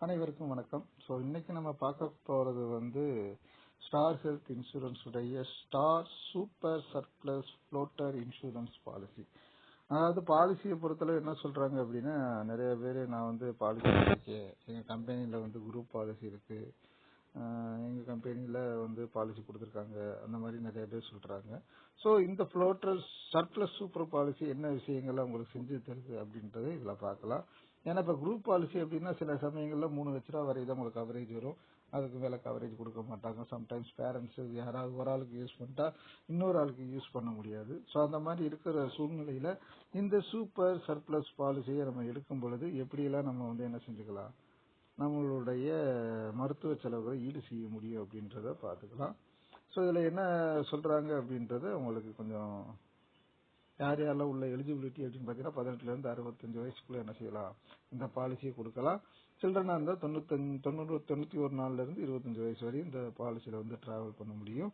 அனைவருக்கும் வணக்கம். ஸோ இன்னைக்கு நம்ம பார்க்க போறது வந்து ஸ்டார் ஹெல்த் இன்சூரன்ஸ் உடைய star super surplus floater insurance policy அதாவது பாலிசியை பொறுத்தளவு என்ன சொல்றாங்க அப்படின்னா நிறைய பேர் நான் வந்து பாலிசி இருக்கேன் எங்கள் கம்பெனியில் வந்து குரூப் பாலிசி இருக்கு. எங்கள் கம்பெனியில் வந்து பாலிசி கொடுத்துருக்காங்க. அந்த மாதிரி நிறைய பேர் சொல்கிறாங்க ஸோ இந்த ஃப்ளோட்டர் சர்ப்ளஸ் சூப்பர் பாலிசி என்ன விஷயங்கள்லாம் உங்களுக்கு செஞ்சு தருது அப்படின்றத இதில் பார்க்கலாம். ஏன்னா இப்போ குரூப் பாலிசி அப்படின்னா சில சமயங்களில் மூணு லட்ச ரூபா வரை தான் உங்களுக்கு கவரேஜ் வரும். அதுக்கு மேலே கவரேஜ் கொடுக்க மாட்டாங்க. சம்டைம்ஸ் பேரண்ட்ஸ் யாராவது ஒரு ஆளுக்கு யூஸ் பண்ணிட்டா இன்னொரு ஆளுக்கு யூஸ் பண்ண முடியாது. ஸோ அந்த மாதிரி இருக்கிற சூழ்நிலையில் இந்த சூப்பர் சர்ப்ளஸ் பாலிசியை நம்ம எடுக்கும் பொழுது எப்படியெல்லாம் நம்ம வந்து என்ன செஞ்சுக்கலாம்? நம்மளுடைய மருத்துவ செலவுகளை ஈடு செய்ய முடியும் அப்படின்றத பார்த்துக்கலாம். ஸோ இதில் என்ன சொல்கிறாங்க அப்படின்றத உங்களுக்கு கொஞ்சம் யார் யாரெல்லாம் உள்ள எலிஜிபிலிட்டி அப்படின்னு பார்த்தீங்கன்னா பதினெட்டுலேருந்து அறுபத்தஞ்சு வயசுக்குள்ள என்ன செய்யலாம்? இந்த பாலிசியை கொடுக்கலாம். சில்ட்ரனாக இருந்தால் தொண்ணூத்தஞ்சு தொண்ணூறு தொண்ணூற்றி ஒரு நாள்லேருந்து இருபத்தஞ்சு வயசு வரையும் இந்த பாலிசியில் வந்து ட்ராவல் பண்ண முடியும்.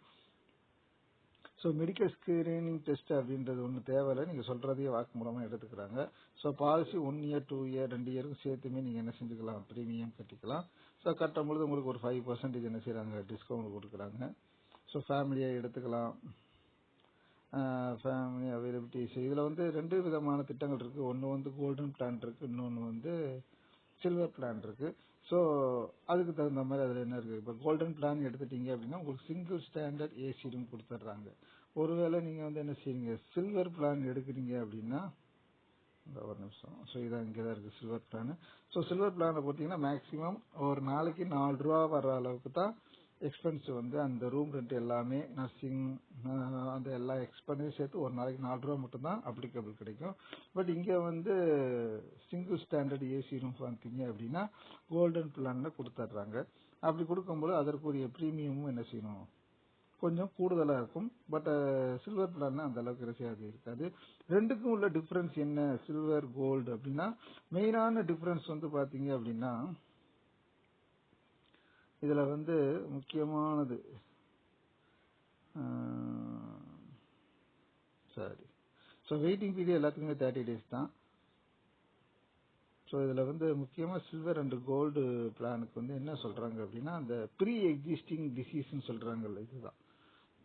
ஸோ மெடிக்கல் ஸ்கிரீனிங் டெஸ்ட் அப்படின்றது ஒன்று தேவையில்லை. நீங்கள் சொல்கிறதையே வாக்கு மூலமாக எடுத்துக்கிறாங்க. So policy one year two year ரெண்டு இயருக்கும் சேர்த்துமே நீங்கள் என்ன செஞ்சுக்கலாம்? ப்ரீமியம் கட்டிக்கலாம். ஸோ கட்டும் பொழுது உங்களுக்கு ஒரு ஃபைவ் பர்சன்டேஜ் என்ன செய்கிறாங்க டிஸ்கவுண்ட் கொடுக்குறாங்க. ஸோ ஃபேமிலியாக எடுத்துக்கலாம். ஃபேமிலி அவைலபிலிட்டிஸ் இதில் வந்து ரெண்டு விதமான திட்டங்கள் இருக்குது ஒன்று வந்து கோல்டன் பிளான் இருக்குது இன்னொன்று வந்து சில்வர் பிளான் இருக்குது ஸோ அதுக்கு தகுந்த மாதிரி அதில் என்ன இருக்குது இப்போ கோல்டன் பிளான் எடுத்துட்டீங்க அப்படின்னா உங்களுக்கு சிங்கிள் ஸ்டாண்டர்ட் ஏசி ரூம் கொடுத்துட்றாங்க ஒருவேளை நீங்கள் வந்து என்ன செய்யுங்க சில்வர் பிளான் எடுக்கிறீங்க அப்படின்னா இந்த ஒரு நிமிஷம். ஸோ இதான் இங்கே தான் இருக்குது சில்வர் பிளான் ஸோ சில்வர் பிளானை பார்த்தீங்கன்னா மேக்ஸிமம் ஒரு நாளைக்கு நாலு ரூபா வர்ற அளவுக்கு தான் எக்ஸ்பென்ஸ் வந்து அந்த ரூம் ரெண்ட் எல்லாமே நர்சிங் அந்த எல்லா எக்ஸ்பென்ஸையும் சேர்த்து ஒரு நாளைக்கு நாலு ரூபா மட்டும்தான் அப்ளிகபிள் கிடைக்கும். பட் இங்கே வந்து சிங்கிள் ஸ்டாண்டர்ட் ஏசி ரூம் பார்த்தீங்க அப்படின்னா கோல்டன் பிளான்ல கொடுத்துட்றாங்க. அப்படி கொடுக்கும்போது அதற்குரிய ப்ரீமியமும் என்ன செய்யணும்? கொஞ்சம் கூடுதலாக இருக்கும். பட் சில்வர் பிளான்ல அந்த அளவுக்கு ரசியாது இருக்காது. ரெண்டுக்கும் உள்ள டிஃப்ரென்ஸ் என்ன? சில்வர் கோல்டு அப்படின்னா மெயினான டிஃப்ரென்ஸ் வந்து பார்த்தீங்க அப்படின்னா இதில் வந்து முக்கியமானது சரி. ஸோ வெயிட்டிங் பீரியட் எல்லாத்துக்குமே தேர்ட்டி டேஸ் தான். ஸோ இதில் வந்து முக்கியமாக சில்வர் அண்ட் கோல்டு பிளானுக்கு வந்து என்ன சொல்கிறாங்க அப்படின்னா அந்த ப்ரீ எக்ஸிஸ்டிங் டிசீஸ்ன்னு சொல்கிறாங்கல்ல இதுதான்.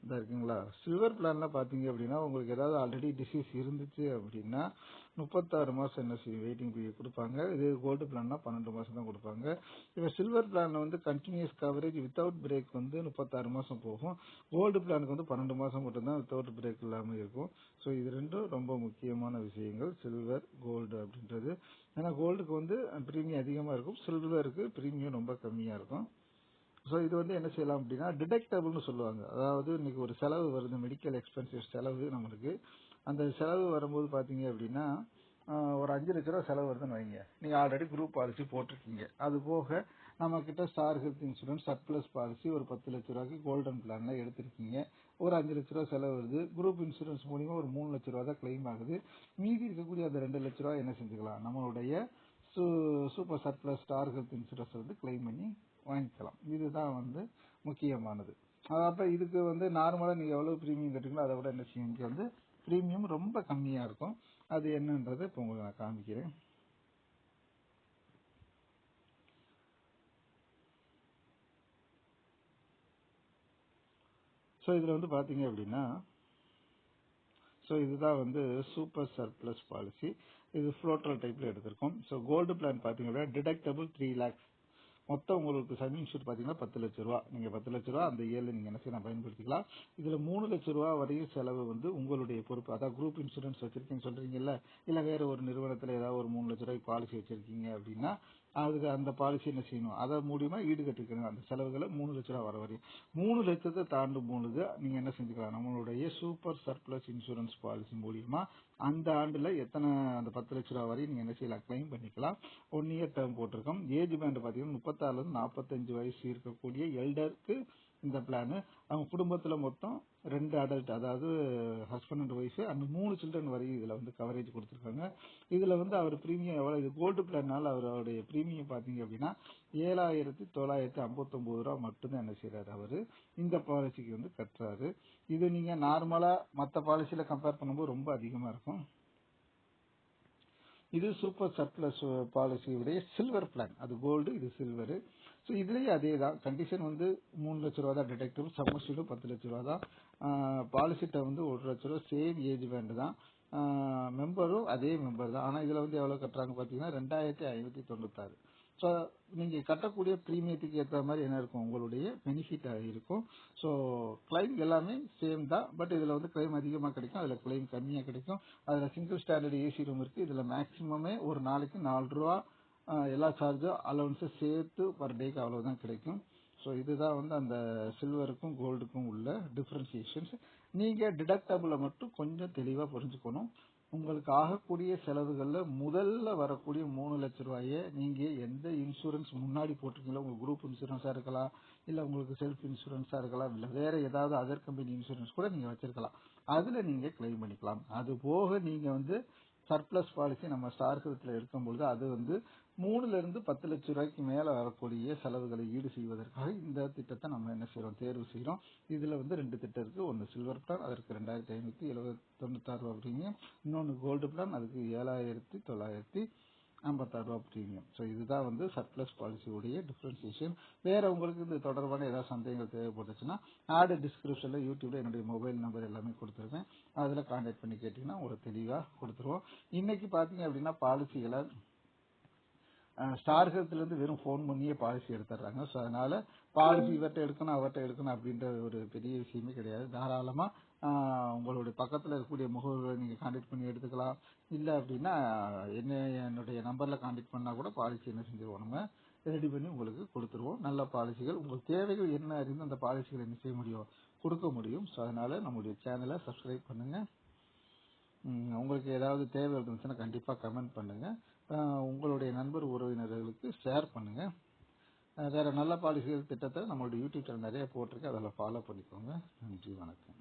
இதாக இருக்குங்களா? சில்வர் பிளான்லாம் பார்த்தீங்க அப்படின்னா உங்களுக்கு ஏதாவது ஆல்ரெடி டிசீஸ் இருந்துச்சு அப்படின்னா முப்பத்தாறு மாதம் என்ன செய்யும்? வெயிட்டிங் பீரியட் கொடுப்பாங்க. இது கோல்டு பிளான்னா பன்னெண்டு மாதம் தான் கொடுப்பாங்க. இப்போ சில்வர் பிளானில் வந்து கண்டினியூஸ் கவரேஜ் வித்தவுட் பிரேக் வந்து முப்பத்தாறு மாதம் போகும். கோல்டு பிளானுக்கு வந்து பன்னெண்டு மாதம் மட்டும்தான் வித்தவுட் பிரேக் இல்லாமல் இருக்கும். ஸோ இது ரெண்டும் ரொம்ப முக்கியமான விஷயங்கள். சில்வர் கோல்டு அப்படின்றது. ஏன்னா கோல்டுக்கு வந்து ப்ரீமியம் அதிகமாக இருக்கும். சில்வருக்கு ப்ரீமியம் ரொம்ப கம்மியாக இருக்கும். ஸோ இது வந்து என்ன செய்யலாம் அப்படின்னா டிடெக்டபிள்னு சொல்லுவாங்க. அதாவது இன்னைக்கு ஒரு செலவு வருது மெடிக்கல் எக்ஸ்பென்சிவ் செலவு நம்மளுக்கு. அந்த செலவு வரும்போது பார்த்தீங்க அப்படின்னா ஒரு அஞ்சு லட்ச ரூபா செலவு வருதுன்னு வைங்க. நீங்கள் ஆல்ரெடி குரூப் பாலிசி போட்டிருக்கீங்க. அது போக நம்ம கிட்ட star health insurance surplus policy ஒரு பத்து லட்ச ரூபாய்க்கு கோல்டன் பிளான்ல எடுத்திருக்கீங்க. ஒரு அஞ்சு லட்ச ரூபா செலவு வருது. குரூப் இன்சூரன்ஸ் மூலியமா ஒரு மூணு லட்ச ரூபா தான் கிளைம் ஆகுது. மீதி இருக்கக்கூடிய அந்த ரெண்டு லட்ச ரூபா என்ன செஞ்சுக்கலாம்? நம்மளுடைய super surplus star health insurance வந்து கிளைம் பண்ணி வாங்கிக்கலாம். இதுதான் வந்து முக்கியமானது. அப்போ இதுக்கு வந்து நார்மலாக நீங்க எவ்வளோ பிரீமியம் கட்டுங்களோ அதை விட என்ன செய்யும்? வந்து பிரீமியம் ரொம்ப கம்மியா இருக்கும். அது என்னன்றதை இப்போ உங்களுக்கு நான் காமிக்கிறேன். ஸோ இதுல வந்து பாத்தீங்க அப்படின்னா ஸோ இதுதான் வந்து சூப்பர் சர்ப்ளஸ் பாலிசி இது ஃப்ளோட்டல் டைப்ல எடுத்திருக்கோம். ஸோ கோல்டு பிளான் பார்த்தீங்க அப்படின்னா டிடக்டபுள் த்ரீ லேக்ஸ் மொத்தம் உங்களுக்கு சர்வீங் இன்சூர் பார்த்தீங்கன்னா பத்து லட்ச ரூபா. நீங்கள் பத்து லட்ச ரூபா அந்த இயர்ல நீங்கள் என்ன செய்யலாம் பயன்படுத்திக்கலாம். இதில் மூணு லட்ச ரூபா வரையும் செலவு வந்து உங்களுடைய பொறுப்பு. அதாவது குரூப் இன்சூரன்ஸ் வச்சிருக்கீங்க சொல்றீங்கல்ல? இல்லை வேற ஒரு நிறுவனத்தில் ஏதாவது ஒரு மூணு லட்ச ரூபாய்க்கு பாலிசி வச்சிருக்கீங்க அப்படின்னா அதுக்கு அந்த பாலிசி என்ன செய்யணும்? அதை மூலியமா ஈடுகட்டிக்கணும். அந்த செலவுகளை மூணு லட்ச ரூபா வர வரையும். மூணு லட்சத்தை தாண்டும் பொழுது நீங்க என்ன செஞ்சுக்கலாம்? நம்மளுடைய சூப்பர் சர்ப்ளஸ் இன்சூரன்ஸ் பாலிசி மூலியமா அந்த ஆண்டுல எத்தனை அந்த பத்து லட்ச ரூபா வரையும் நீங்க என்ன செய்யலாம் கிளைம் பண்ணிக்கலாம். ஒன் இயர் டேர்ம் போட்டிருக்கோம். ஏஜ் பேண்ட் பாத்தீங்கன்னா முப்பத்தாறுல இருந்து நாற்பத்தஞ்சு வயசு இருக்கக்கூடிய எல்டருக்கு இந்த பிளானு அவங்க குடும்பத்தில் மொத்தம் ரெண்டு அடல்ட் அதாவது ஹஸ்பண்ட் அண்ட் ஒய்ஃபு அந்த மூணு சில்ட்ரன் வரையும் இதில் வந்து கவரேஜ் கொடுத்துருக்காங்க. இதில் வந்து அவர் ப்ரீமியம் எவ்வளோ இது கோல்டு பிளான்னால அவருடைய ப்ரீமியம் பார்த்தீங்க அப்படின்னா ஏழாயிரத்தி தொள்ளாயிரத்தி ஐம்பத்தொம்போது ரூபா மட்டும்தான் என்ன செய்கிறார் அவர். இந்த பாலிசிக்கு வந்து கட்டுறாரு. இது நீங்கள் நார்மலாக மற்ற பாலிசியில் கம்பேர் பண்ணும்போது ரொம்ப அதிகமாக இருக்கும். இது சூப்பர் சர்ப்ளஸ் பாலிசியுடைய சில்வர் பிளான் அது கோல்டு இது சில்வரு ஸோ இதுலேயும் அதே தான். கண்டிஷன் வந்து மூணு லட்ச ரூபா தான் டிடெக்டிவ் சம்மர்ஷீலும் பத்து லட்ச ரூபா தான். பாலிசிட்ட வந்து ஒரு லட்ச ரூபா சேம் ஏஜ் பேண்டு தான். மெம்பரும் அதே மெம்பர் தான். ஆனால் இதில் வந்து எவ்வளோ கட்டுறாங்க பார்த்தீங்கன்னா ரெண்டாயிரத்தி ஐநூற்றி தொண்ணூத்தாறு. ஸோ நீங்கள் கட்டக்கூடிய ப்ரீமியத்துக்கு ஏற்ற மாதிரி என்ன இருக்கும்? உங்களுடைய பெனிஃபிட் இருக்கும். ஸோ கிளைம் எல்லாமே சேம் தான். பட் இதில் வந்து கிளைம் அதிகமாக கிடைக்கும். அதில் கிளைம் கம்மியாக கிடைக்கும். அதில் சிங்கிள் ஸ்டாண்டர்ட் ஏசி ரூம் இருக்குது இதில் மேக்ஸிமமே ஒரு நாளைக்கு நாலு ரூபா எல்லா சார்ஜும் அலவன்ஸும் சேர்த்து பர் டேக்கு அவ்வளவுதான் கிடைக்கும். ஸோ இதுதான் வந்து அந்த சில்வருக்கும் கோல்டுக்கும் உள்ள டிஃப்ரென்சியேஷன்ஸ் நீங்கள் டிடக்டபிளை மட்டும் கொஞ்சம் தெளிவாக புரிஞ்சுக்கணும். உங்களுக்கு ஆகக்கூடிய செலவுகளில் முதல்ல வரக்கூடிய மூணு லட்ச ரூபாயை நீங்கள் எந்த இன்சூரன்ஸ் முன்னாடி போட்டிருக்கீங்களோ உங்கள் குரூப் இன்சூரன்ஸாக இருக்கலாம் இல்லை உங்களுக்கு செல்ஃப் இன்சூரன்ஸாக இருக்கலாம் இல்லை வேறு ஏதாவது அதர் கம்பெனி இன்சூரன்ஸ் கூட நீங்கள் வச்சுருக்கலாம். அதில் நீங்கள் கிளைம் பண்ணிக்கலாம். அது போக நீங்கள் வந்து சர்ப்ளஸ் பாலிசி நம்ம ஸ்டார் எடுக்கும் எடுக்கும்பொழுது அது வந்து மூணுல இருந்து பத்து லட்சம் ரூபாய்க்கு மேல வரக்கூடிய செலவுகளை ஈடு செய்வதற்காக இந்த திட்டத்தை நம்ம என்ன செய்யறோம் தேர்வு செய்யறோம் இதுல வந்து ரெண்டு திட்டம் இருக்கு. ஒன்னு சில்வர் பிளான் அதற்கு ரெண்டாயிரத்தி ஐநூத்தி எழுபத்தி தொண்ணூத்தாறு ரூபா பிரீமியம் இன்னொன்னு கோல்டு பிளான் அதுக்கு ஏழாயிரத்தி தொள்ளாயிரத்தி ஐம்பத்தாறு ரூபா பிரீமியம் ஸோ இதுதான் வந்து சர்ப்ளஸ் பாலிசியுடைய டிஃபரன்சியேஷன் வேற உங்களுக்கு இது தொடர்பான ஏதாவது சந்தேகங்கள் தேவைப்பட்டுச்சுன்னா ஆடு டிஸ்கிரிப்ஷன்ல யூடியூப்ல என்னுடைய மொபைல் நம்பர் எல்லாமே கொடுத்துருக்கேன். அதில் கான்டாக்ட் பண்ணி கேட்டீங்கன்னா உங்களுக்கு தெளிவாக கொடுத்துருவோம். இன்னைக்கு பாத்தீங்க அப்படின்னா பாலிசிகளை ஸ்டார் ஹெல்த்ல இருந்து வெறும் ஃபோன் பண்ணியே பாலிசி எடுத்துடுறாங்க. ஸோ அதனால பாலிசி இவர்கிட்ட எடுக்கணும் அவர்கிட்ட எடுக்கணும் அப்படின்ற ஒரு பெரிய விஷயமே கிடையாது. தாராளமா ஆஹ், உங்களுடைய பக்கத்துல இருக்கக்கூடிய முகவர்களை நீங்க கான்டாக்ட் பண்ணி எடுத்துக்கலாம். இல்ல அப்படின்னா என்ன என்னுடைய நம்பர்ல கான்டாக்ட் பண்ணா கூட பாலிசி என்ன செஞ்சிருவோம் நம்ம? ரெடி பண்ணி உங்களுக்கு கொடுத்துருவோம். நல்ல பாலிசிகள் உங்களுக்கு தேவைகள் என்ன அறிந்து அந்த பாலிசிகளை என்ன செய்ய முடியும் கொடுக்க முடியும். ஸோ அதனால நம்முடைய சேனலை சப்ஸ்கிரைப் பண்ணுங்க. ம், உங்களுக்கு ஏதாவது தேவை இருந்துச்சுன்னா கண்டிப்பாக கமெண்ட் பண்ணுங்கள் உங்களுடைய நண்பர் உறவினர்களுக்கு ஷேர் பண்ணுங்கள் வேறு நல்ல பாலிசிகள் திட்டத்தை நம்மளுடைய யூடியூப் சேனல் நிறைய போட்டிருக்கு. அதில் ஃபாலோ பண்ணிக்கோங்க. நன்றி வணக்கம்.